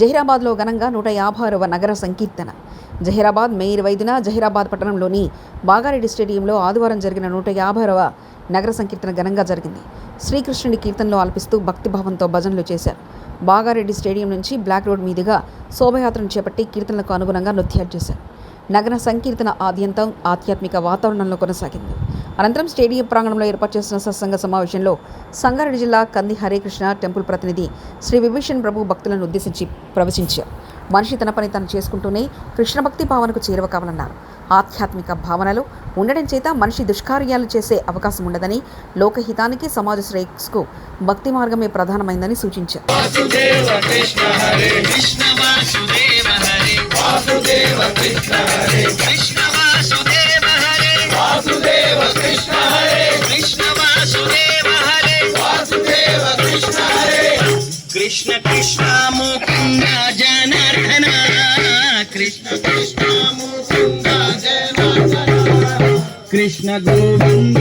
జహీరాబాద్లో ఘనంగా నూట యాభైవ నగర సంకీర్తన. జహీరాబాద్ మే ఇరవై ఐదున జహీరాబాద్ పట్టణంలోని బాగారెడ్డి స్టేడియంలో ఆదివారం జరిగిన నూట యాభైరవ నగర సంకీర్తన ఘనంగా జరిగింది. శ్రీకృష్ణుడి కీర్తనలో ఆలపిస్తూ భక్తిభావంతో భజనలు చేశారు. బాగారెడ్డి స్టేడియం నుంచి బ్లాక్ రోడ్ మీదుగా శోభయాత్రను చేపట్టి కీర్తనలకు అనుగుణంగా నృత్యాలు చేశారు. నగర సంకీర్తన ఆద్యంతం ఆధ్యాత్మిక వాతావరణంలో కొనసాగింది. అనంతరం స్టేడియం ప్రాంగణంలో ఏర్పాటు చేసిన సత్సంగ సమావేశంలో సంగారెడ్డి జిల్లా కంది హరేకృష్ణ టెంపుల్ ప్రతినిధి శ్రీ విభీషణ్ ప్రభు భక్తులను ఉద్దేశించి ప్రవచించారు. మనిషి తన పని తను చేసుకుంటూనే కృష్ణ భక్తి భావనకు చేరువ కావాలన్నారు ఆధ్యాత్మిక భావనలు ఉండడం చేత మనిషి దుష్కార్యాలు చేసే అవకాశం ఉండదని లోకహితానికి సమాజ శ్రేయస్కు భక్తి మార్గమే ప్రధానమైందని సూచించారు. కృష్ణ కృష్ణ ముకుంద జనార్దన కృష్ణ కృష్ణ ముకుంద జనార్దన కృష్ణ గోవింద